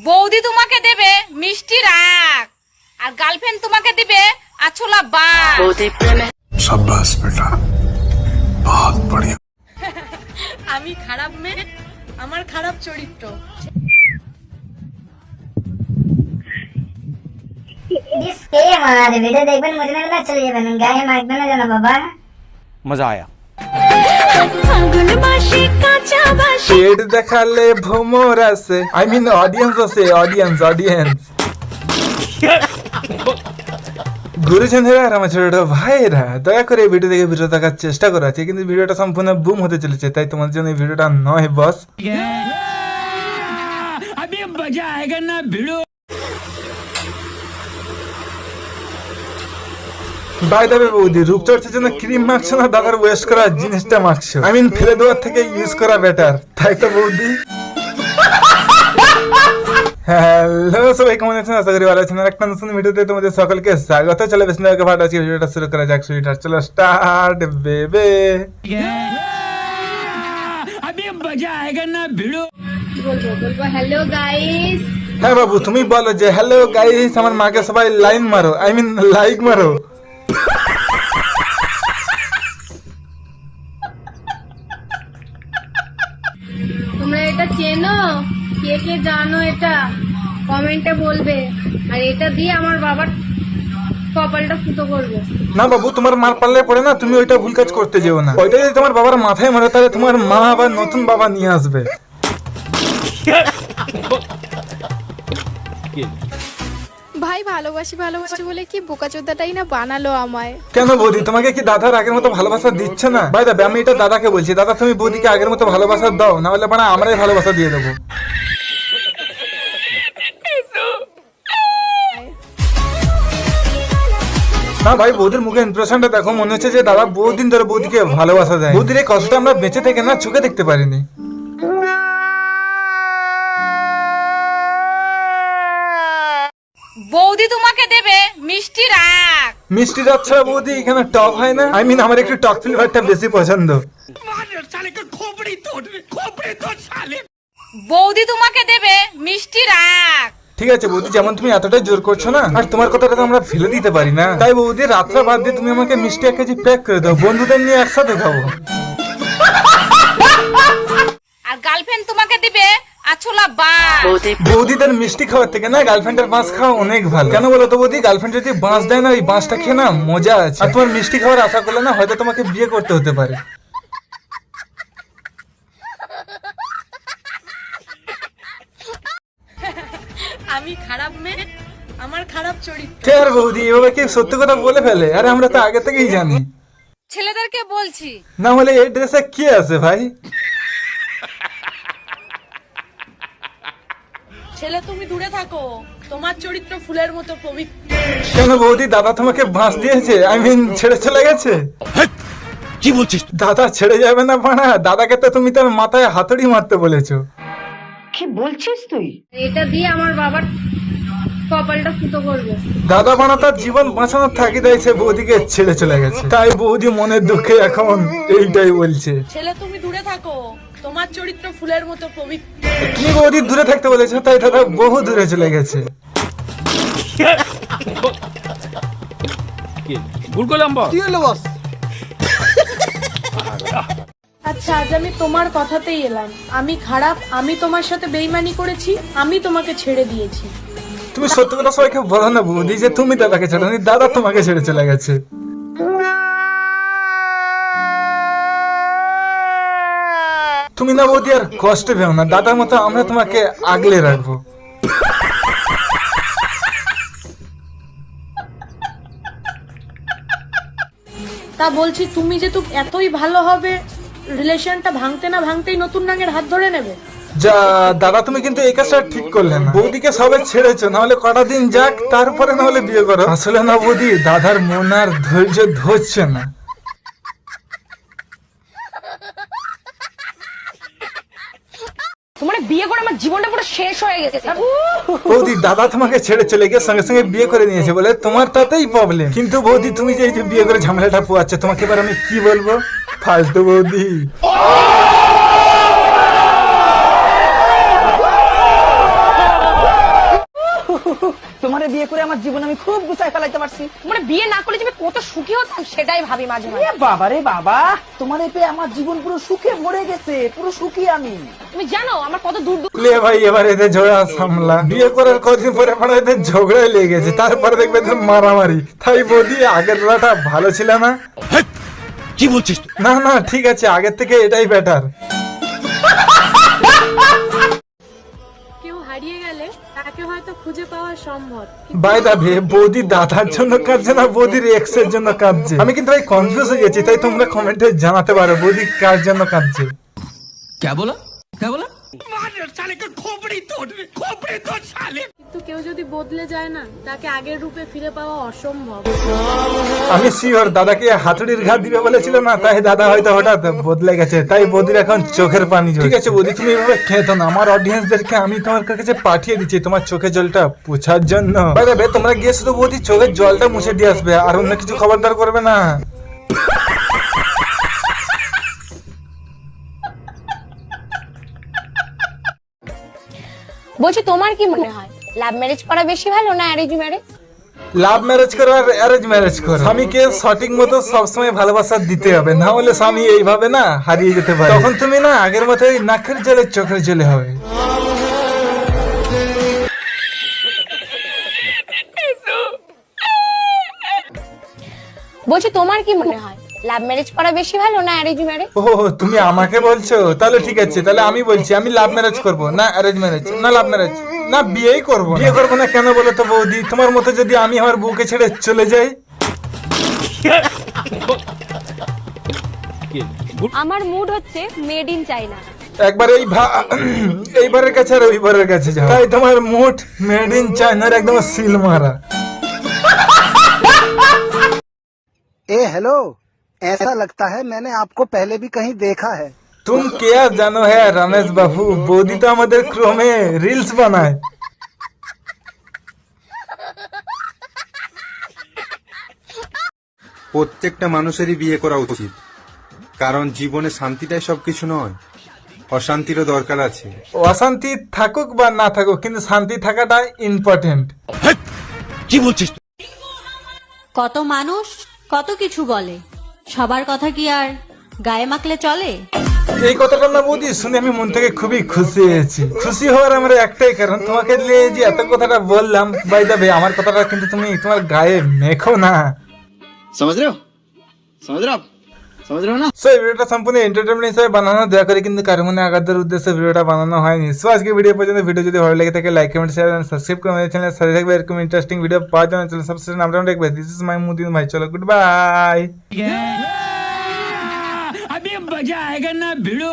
বৌদি তোমাকে দেবে মিষ্টি রাগ আর গার্লফ্রেন্ড তোমাকে দিবে আছলা বা আমি খারাপ মে আমার খারাপ চরিত্র। দেখবেন মজা না চলে যাবেন। গায়ে মাখবেন না জানা বাবা। মজা আয়া। ফাগুন মাসে কাঁচা পেট দেখালে ভোমর আছে। আই মিন অডিয়েন্স আছে অডিয়েন্স অডিয়েন্স গুরুজনেরা আর আমার ছোট ছোট ভাইয়েরা দয়া করে ভিডিও দেখে ভিডিও দেখার চেষ্টা করা। আছে কিন্তু ভিডিওটা সম্পূর্ণ বুম হতে চলেছে তাই তোমাদের জন্য ভিডিওটা নয় বস ভিডিও বাই দাবে বৌদি রূপচর্চার জন্য ক্রিম মাখছো না? দাদার ওয়েস্ট করা জিনিসটা মাখছো? আই মিন ফেলে দেওয়ার থেকে ইউজ করা বেটার তাই তো বৌদি? হ্যালো সবাই কেমন আছেন? আশা করি ভালো আছেন। আর একটা নতুন ভিডিওতে তোমাদের সকলকে স্বাগত। চলে বেশ নাকি ভালো আছি ভিডিওটা শুরু করা যাক। সুইটার চলো স্টার্ট বেবে হ্যালো গাইস হ্যাঁ বাবু তুমি বলো যে হ্যালো গাইস আমার মাকে সবাই লাইন মারো। আই মিন লাইক মারো তোমরা এটা চেনো? কে কে জানো এটা? কমেন্টে বলবে। আর এটা দিয়ে আমার বাবার কপালটা ফুটো করব। না বাবু তোমার মার পাল্লে পড়ে না তুমি ওইটা ভুল কাজ করতে যেও না। ওইটা যদি তোমার বাবার মাথায় মারে তাহলে তোমার মা আবার নতুন বাবা নিয়ে আসবে। ভাই, ভালোবাসি ভালোবাসি বলে কি বোকাচোদাটাই না বানালো আমায়? কেন বৌদি? তোমাকে কি দাদার আগের মতো ভালোবাসা দিচ্ছে না? ভাই দাদা আমি এটা দাদাকে বলছি। দাদা, তুমি বৌদিকে আগের মতো ভালোবাসা দাও না হলে মানে আমরাই ভালোবাসা দিয়ে দেবো। না ভাই, বৌদির মুখে ইমপ্রেশনটা দেখো, মনে হচ্ছে যে দাদা বহুদিন ধরে বৌদিকে ভালোবাসা দেয় বৌদির এই কষ্টটা আমরা বেঁচে থেকে না, চোখে দেখতে পারিনি। বৌদি তোমাকে দেবে মিষ্টি রাগ। মিষ্টি যাচ্ছে বৌদি এখানে টক হয় না? আই মিন আমার একটু টক ফ্লেভারটা বেশি পছন্দ। বৌদি তোমাকে দেবে মিষ্টি রাগ। ঠিক আছে বৌদি যেমন তুমি এতটাই জোর করছ না আর তোমার কথাটা তো আমরা ফেলে দিতে পারি না। তাই বৌদি রাত্রে বাদ দিয়ে তুমি আমাকে মিষ্টি এক কেজি প্যাক করে দাও বন্ধুদের নিয়ে একসাথে খাব। আর গার্লফ্রেন্ড তোমাকে দিবে আছলা বাস। বৌদিদের মিষ্টি খাওয়ার থেকে না গার্লফ্রেন্ডের বাঁশ খাওয়া অনেক ভালো। কেন বলো তো বৌদি? গার্লফ্রেন্ড যদি বাঁশ দেয় না ওই বাঁশটা খেয়ে না মজা আছে। আর তোমার মিষ্টি খাওয়ার আশা করলে না হয়তো তোমাকে বিয়ে করতে হতে পারে। আমি খারাপ মেয়ে আমার খারাপ চরিত্র। কে আর বৌদি? এভাবে কি সত্যি কথা বলে ফেলে? আরে আমরা তো আগে থেকেই জানি। ছেলেদেরকে বলছি। না হলে এই ড্রেসে কি আছে ভাই? ছেলে তুমি দূরে থাকো। তোমার চরিত্র ফুলের মতো পবিত্র কেন বৌদি দাদা তোমাকে বাঁশ দিয়েছে? আই মিন ছেড়ে চলে গেছে? কি বলছিস দাদা ছেড়ে যাবে না পানা দাদাকে তো তুমি তার মাথায় হাতুড়ি মারতে বলেছ। এটা দিয়ে আমার বাবার কপালটা ফুটো করব। দাদা বানা তার জীবন বাঁচানোর থাকি দেয় সে বৌদিকে ছেড়ে চলে গেছে। তাই বৌদি মনের দুঃখে এখন এইটাই বলছে। ছেলে তুমি দূরে থাকো। তোমার চরিত্র ফুলের মতো পবিত্র। তুমি বৌদি দূরে থাকতে বলেছ তাই দাদা বহু দূরে চলে গেছে। ভুল করলাম বস? আচ্ছা আজ আমি তোমার কথাতেই এলাম। আমি খারাপ আমি তোমার সাথে বেইমানি করেছি আমি তোমাকে ছেড়ে দিয়েছি। তুমি সত্যি কথা সবাইকে বলো না বৌদি যে তুমি দাদাকে ছেড়ে দাদা তোমাকে ছেড়ে চলে গেছে। তুমি না বৌদি আর কষ্ট পেও না। দাদার মতো আমরা তোমাকে আগলে রাখব। তা বলছি তুমি যে তুমি এতই ভালো হবে রিলেশনটা ভাঙতে না ভাঙতেই নতুন রঙের হাত ধরে নেবে। যা দাদা তুমি কিন্তু এই কাজটা ঠিক করলে না। বৌদিকে সবে ছেড়েছো নাহলে কটা দিন যাক তারপরে না হলে বিয়ে করো। আসলে না বৌদি দাদার মন আর ধৈর্য ধরছে না। তোমার বিয়ে করে আমার জীবনটা পুরো শেষ হয়ে গেছে। বৌদি দাদা তোমাকে ছেড়ে চলে গিয়ে সঙ্গে সঙ্গে বিয়ে করে নিয়েছে বলে তোমার তাতেই প্রবলেম কিন্তু বৌদি তুমি যে এই যে বিয়ে করে ঝামেলাটা পোয়াচ্ছ তোমাকে এবার আমি কি বলব? ফালতু বৌদি। তোমারে বিয়ে করে আমার জীবন আমি খুব গুছাই ফেলাইতে পারছি। মানে বিয়ে না করলে যে আমি কত সুখী হতাম সেটাই ভাবি মাঝে মাঝে। এ বাবা রে বাবা তোমারে পেয়ে আমার জীবন পুরো সুখে ভরে গেছে পুরো সুখী আমি। তুমি জানো আমার কত দূর দূর লে ভাই এবার এদের ঝগড়া সামলা। বিয়ে করার কদিন পরে পরে এদের ঝগড়াই লেগে গেছে। তারপরে দেখবে এদের মারামারি। তাই বৌদি আগের বেলাটা ভালো ছিল না। কি বলছিস না না ঠিক আছে আগের থেকে এটাই বেটার হারিয়ে গেলে তাকে হয়তো খুঁজে পাওয়া সম্ভব। বাই দা ভে বৌদি দাদার জন্য কাঁদছে না? বৌদির এক্সের জন্য কাঁদছে? আমি কিন্তু ভাই কনফিউজ হয়ে গেছি তাই তোমরা কমেন্টে জানাতে পারো বৌদি কার জন্য কাঁদছে? কিন্তু কেউ যদি বদলে যায় না তাকে আগের রূপে ফিরে পাওয়া অসম্ভব। আমি শিওর দাদাকে হাতুড়ির ঘাত দিবে বলেছিল না তাই দাদা হয়তো হঠাৎ বদলে গেছে। তাই বৌদির এখন চোখের পানি। ঠিক আছে বৌদি তুমি এভাবে খেতো না। আমার অডিয়েন্সদেরকে আমি তোমার কাছে পাঠিয়ে দিচ্ছি তোমার চোখের জলটা পোছার জন্য। বাই তোমরা গিয়ে শুধু বৌদি চোখের জলটা মুছে দিয়ে আসবে আর অন্য কিছু খবরদার করবে না। বলছি তোমার কি মনে হয়? লাভ ম্যারেজ করা বেশি ভালো না অ্যারেঞ্জ ম্যারেজ লাভ ম্যারেজ করো আর অ্যারেঞ্জ ম্যারেজ করো। স্বামীকে সঠিক মতো সবসময় ভালোবাসা দিতে হবে। না হলে স্বামী এইভাবে না হারিয়ে যেতে পারে। তখন তুমি না আগের মতোই নাকের জলে চোখের জলে হবে। বলছি তোমার কি মনে হয়? লাভ ম্যারেজ করা বেশি ভালো না অ্যারেঞ্জ ম্যারেজ ও তুমি আমাকে বলছো? তাহলে ঠিক আছে তাহলে আমি বলছি আমি লাভ ম্যারেজ করব না অ্যারেঞ্জ ম্যারেজ না লাভ ম্যারেজ না বিয়েই করব বিয়ে করবো না কেন বলো তো বৌদি তোমার মতো যদি আমি আমার বউকে ছেড়ে চলে যাই আমার মুড হচ্ছে মেড ইন চাইনা একবার এই ভা এইবারের কাছে আর ওইবারের কাছে যাও তাই তোমার মুঠ মেড ইন চায়নার একদম সিল মারা ए हेलो ऐसा लगता है मैंने आपको पहले भी कहीं देखा है তুম কে জানো হ্যাঁ রমেশ বাবু বৌদি তো আমাদের ক্রমে রিলস বানায় প্রত্যেকটা মানুষেরই বিয়ে করা উচিত। কারণ জীবনে শান্তিটাই সবকিছু নয়। অশান্তিরও দরকার আছে। অশান্তি থাকুক বা না থাকুক কিন্তু শান্তি থাকাটা ইম্পর্টেন্ট কি বলছিস কত মানুষ কত কিছু বলে। সবার কথা কি আর গায়ে মাখলে চলে? এই কথাটা না বুঝি শুনে আমি মন থেকে খুবই খুশি হয়েছি। খুশি হওয়ার আমার একটাই কারণ তোমাকে নিয়ে যে এত কথাটা বললাম বাই দা আমার কথাটা কিন্তু তুমি তোমার গায়ে মেখো না। সমাজ রেও সমাজ রেও ভিডিওটা সম্পূর্ণ এন্টারটেনমেন্ট হিসেবে বানানো দয়া করে কিন্তু উদ্দেশ্যে ভিডিওটা বানানো হয়নি। ভিডিও ভিডিও যদি ভালো থাকে লাইক ইন্টারেস্টিং ভিডিও দেখবে মাই চলো গুড मज़ा आएगा ना भिड़ो।